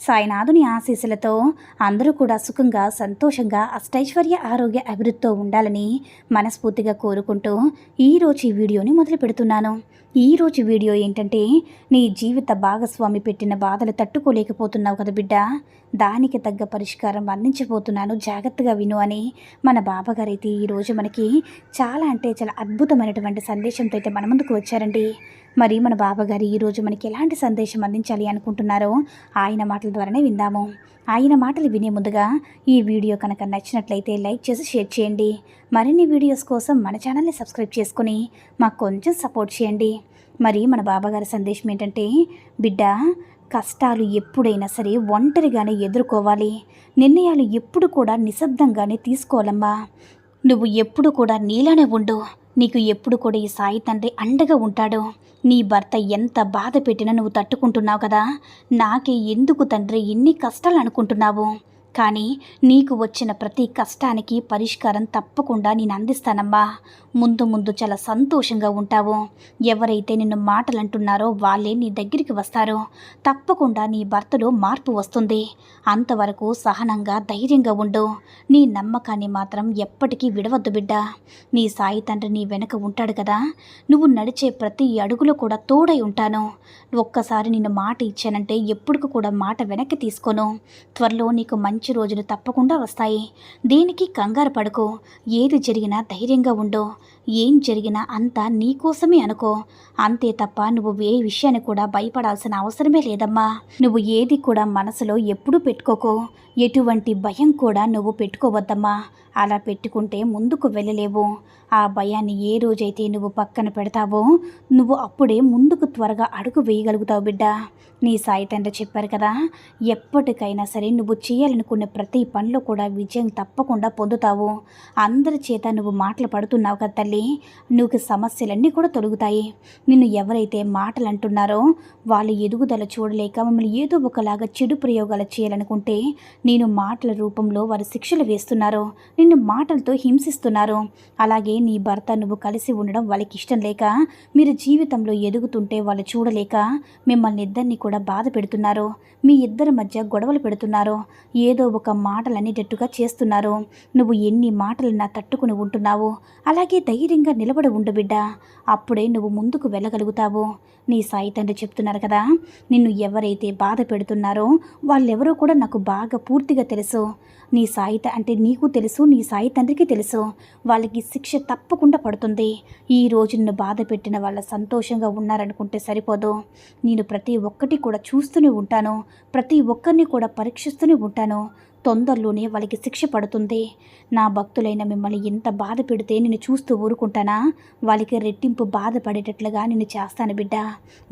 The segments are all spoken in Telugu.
సాయినాథుని ఆశీస్సులతో అందరూ కూడా సుఖంగా సంతోషంగా అష్టైశ్వర్య ఆరోగ్య అభివృద్ధితో ఉండాలని మనస్ఫూర్తిగా కోరుకుంటూ ఈరోజు ఈ వీడియోని మొదలు పెడుతున్నాను ఈరోజు వీడియో ఏంటంటే నీ జీవిత భాగస్వామి పెట్టిన బాధలు తట్టుకోలేకపోతున్నావు కదా బిడ్డ. దానికి తగ్గ పరిష్కారం అందించబోతున్నాను. జాగ్రత్తగా విను అని మన బాబాగారు అయితే ఈరోజు మనకి చాలా అంటే చాలా అద్భుతమైనటువంటి సందేశంతో అయితే మన ముందుకు వచ్చారండి. మరి మన బాబాగారు ఈరోజు మనకి ఎలాంటి సందేశం అందించాలి అనుకుంటున్నారో ఆయన మాటల ద్వారానే విందాము. ఆయన మాటలు వినే ముందుగా ఈ వీడియో కనుక నచ్చినట్లయితే లైక్ చేసి షేర్ చేయండి. మరిన్ని వీడియోస్ కోసం మన ఛానల్ని సబ్స్క్రైబ్ చేసుకుని మాకు కొంచెం సపోర్ట్ చేయండి. మరి మన బాబాగారి సందేశం ఏంటంటే బిడ్డ కష్టాలు ఎప్పుడైనా సరే ఒంటరిగానే ఎదుర్కోవాలి. నిర్ణయాలు ఎప్పుడు కూడా నిశ్శబ్దంగానే తీసుకోవాలమ్మా. నువ్వు ఎప్పుడు కూడా నీలానే ఉండు. నీకు ఎప్పుడు కూడా ఈ సాయి తండ్రి అండగా ఉంటాడు. నీ భర్త ఎంత బాధ పెట్టినా నువ్వు తట్టుకుంటున్నావు కదా? నాకే ఎందుకు తండ్రి ఇన్ని కష్టాలు అనుకుంటున్నావు? కానీ నీకు వచ్చిన ప్రతి కష్టానికి పరిష్కారం తప్పకుండా నేను అందిస్తానమ్మా. ముందు ముందు చాలా సంతోషంగా ఉంటావు. ఎవరైతే నిన్ను మాటలు అంటున్నారో వాళ్ళే నీ దగ్గరికి వస్తారు. తప్పకుండా నీ భర్తలో మార్పు వస్తుంది. అంతవరకు సహనంగా ధైర్యంగా ఉండు. నీ నమ్మకాన్ని మాత్రం ఎప్పటికీ విడవద్దు బిడ్డ. నీ సాయి తండ్రి నీ వెనక ఉంటాడు కదా. నువ్వు నడిచే ప్రతి అడుగులో కూడా తోడై ఉంటాను. ఒక్కసారి నిన్ను మాట ఇచ్చానంటే ఎప్పుడు కూడా మాట వెనక్కి తీసుకోను. త్వరలో నీకు మంచి మంచి రోజులు తప్పకుండా వస్తాయి. దేనికి కంగారు పడుకో. ఏది జరిగినా ధైర్యంగా ఉండు. ఏం జరిగినా అంతా నీకోసమే అనుకో. అంతే తప్ప నువ్వు ఏ విషయాన్ని కూడా భయపడాల్సిన అవసరమే లేదమ్మా. నువ్వు ఏది కూడా మనసులో ఎప్పుడూ పెట్టుకోకో. ఎటువంటి భయం కూడా నువ్వు పెట్టుకోవద్దమ్మా. అలా పెట్టుకుంటే ముందుకు వెళ్ళలేవు. ఆ భయాన్ని ఏ రోజైతే నువ్వు పక్కన పెడతావో నువ్వు అప్పుడే ముందుకు త్వరగా అడుగు వేయగలుగుతావు బిడ్డ. నీ సాయి తండ్రి చెప్పారు కదా ఎప్పటికైనా సరే నువ్వు చేయాలనుకున్న ప్రతి పనిలో కూడా విజయం తప్పకుండా పొందుతావు. అందరి చేత నువ్వు మాటలు పడుతున్నావు కదా తల్లి. నువ్వు సమస్యలన్నీ కూడా తొలుగుతాయి. నిన్ను ఎవరైతే మాటలు అంటున్నారో వాళ్ళ ఎదుగుదల చూడలేక మిమ్మల్ని ఏదో ఒకలాగా చెడు ప్రయోగాలు చేయాలనుకుంటే నేను మాటల రూపంలో వారు శిక్షలు వేస్తున్నారు. నిన్ను మాటలతో హింసిస్తున్నారు. అలాగే నీ భర్త నువ్వు కలిసి ఉండడం వాళ్ళకి ఇష్టం లేక మీరు జీవితంలో ఎదుగుతుంటే వాళ్ళు చూడలేక మిమ్మల్ని ఇద్దరిని కూడా బాధ పెడుతున్నారు. మీ ఇద్దరి మధ్య గొడవలు పెడుతున్నారు. ఏదో ఒక మాటలనేటట్టుగా చేస్తున్నారు. నువ్వు ఎన్ని మాటలన్నా తట్టుకుని ఉంటున్నావు. అలాగే ధైర్యంగా నిలబడి ఉండు బిడ్డ. అప్పుడే నువ్వు ముందుకు వెళ్ళగలుగుతావు. నీ సాయి తండ్రి చెప్తున్నారు కదా నిన్ను ఎవరైతే బాధ పెడుతున్నారో వాళ్ళెవరో కూడా నాకు బాగా పూర్తిగా తెలుసు. నీ సాయి అంటే నీకు తెలుసు నీ సాయి తండ్రికి తెలుసు. వాళ్ళకి శిక్ష తప్పకుండా పడుతుంది. ఈ రోజు నిన్ను బాధ పెట్టిన వాళ్ళ సంతోషంగా ఉన్నారనుకుంటే సరిపోదు. నేను ప్రతి ఒక్కటి కూడా చూస్తూనే ఉంటాను. ప్రతి ఒక్కరిని కూడా పరీక్షిస్తూనే ఉంటాను. తొందరలోనే వాళ్ళకి శిక్ష పడుతుంది. నా భక్తులైన మిమ్మల్ని ఇంత బాధ పెడితే నేను చూస్తూ ఊరుకుంటానా? వాళ్ళకి రెట్టింపు బాధపడేటట్లుగా నేను చేస్తాను బిడ్డ.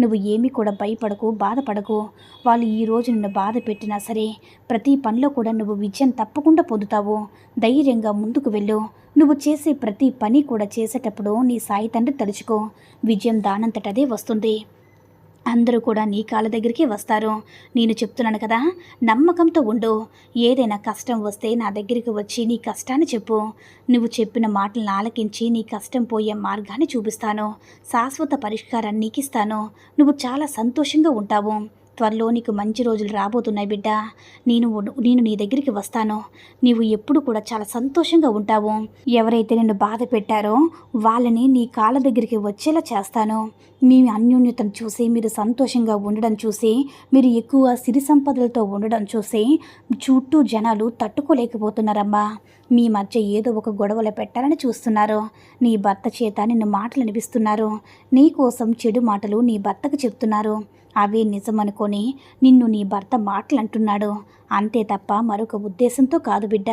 నువ్వు ఏమీ కూడా భయపడకు బాధపడకు. వాళ్ళు ఈ రోజు నిన్ను బాధ పెట్టినా సరే ప్రతి పనిలో కూడా నువ్వు విజయం తప్పకుండా పొందుతావు. ధైర్యంగా ముందుకు వెళ్ళు. నువ్వు చేసే ప్రతి పని కూడా చేసేటప్పుడు నీ సాయి తండ్రి తలుచుకో. విజయం దానంతటదే వస్తుంది. అందరూ కూడా నీ కాళ్ళ దగ్గరికి వస్తారు. నేను చెప్తున్నాను కదా నమ్మకంతో ఉండు. ఏదైనా కష్టం వస్తే నా దగ్గరికి వచ్చి నీ కష్టాన్ని చెప్పు. నువ్వు చెప్పిన మాటలను ఆలకించి నీ కష్టం పోయే మార్గాన్ని చూపిస్తాను. శాశ్వత పరిష్కారాన్ని నీకు ఇస్తాను నువ్వు చాలా సంతోషంగా ఉంటావు. త్వరలో నీకు మంచి రోజులు రాబోతున్నాయి బిడ్డ. నేను నేను నీ దగ్గరికి వస్తాను. నీవు ఎప్పుడు కూడా చాలా సంతోషంగా ఉంటావు. ఎవరైతే నిన్ను బాధ పెట్టారో వాళ్ళని నీ కాళ్ళ దగ్గరికి వచ్చేలా చేస్తాను. మీ అన్యోన్యతను చూసి మీరు సంతోషంగా ఉండడం చూసి మీరు ఎక్కువ సిరి సంపదలతో ఉండడం చూసి చుట్టూ జనాలు తట్టుకోలేకపోతున్నారమ్మా. మీ మధ్య ఏదో ఒక గొడవలు పెట్టాలని చూస్తున్నారు. నీ భర్త చేత నిన్ను మాటలు అనిపిస్తున్నారు. నీ కోసం చెడు మాటలు నీ భర్తకు చెప్తున్నారు. అవే నిజమనుకొని నిన్ను నీ భర్త మాటలంటున్నాడు. అంతే తప్ప మరొక ఉద్దేశంతో కాదు బిడ్డ.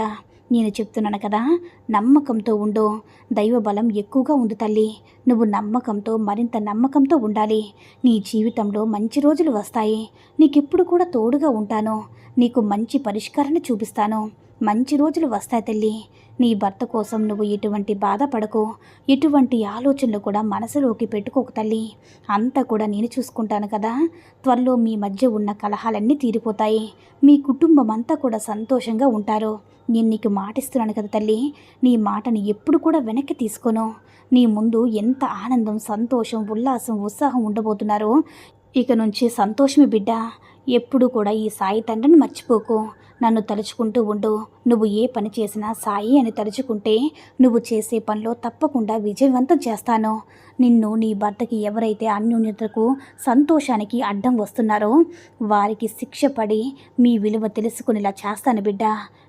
నేను చెప్తున్నాను కదా నమ్మకంతో ఉండు. దైవ బలం ఎక్కువగా ఉంది తల్లి. నువ్వు నమ్మకంతో మరింత నమ్మకంతో ఉండాలి. నీ జీవితంలో మంచి రోజులు వస్తాయి. నీకెప్పుడు కూడా తోడుగా ఉంటాను. నీకు మంచి పరిష్కారాన్ని చూపిస్తాను. మంచి రోజులు వస్తాయి తల్లి. నీ భర్త కోసం నువ్వు ఎటువంటి బాధపడకు. ఎటువంటి ఆలోచనలు కూడా మనసులోకి పెట్టుకోకు తల్లి. అంతా కూడా నేను చూసుకుంటాను కదా. త్వరలో మీ మధ్య ఉన్న కలహాలన్నీ తీరిపోతాయి. మీ కుటుంబం అంతా కూడా సంతోషంగా ఉంటారు. నేను నీకు మాటిస్తున్నాను కదా తల్లి. నీ మాటని ఎప్పుడు కూడా వెనక్కి తీసుకోను. నీ ముందు ఎంత ఆనందం సంతోషం ఉల్లాసం ఉత్సాహం ఉండబోతున్నారో ఇక నుంచి సంతోషమే బిడ్డ. ఎప్పుడు కూడా ఈ సాయి తండ్రిని మర్చిపోకు. నన్ను తలుచుకుంటూ ఉండు. నువ్వు ఏ పని చేసినా సాయి అని తలుచుకుంటే నువ్వు చేసే పనిలో తప్పకుండా విజయవంతం చేస్తాను. నిన్ను నీ భర్తకి ఎవరైతే అన్యోన్యతకు సంతోషానికి అడ్డం వస్తున్నారో వారికి శిక్ష పడి మీ విలువ తెలుసుకునేలా చేస్తాను బిడ్డ.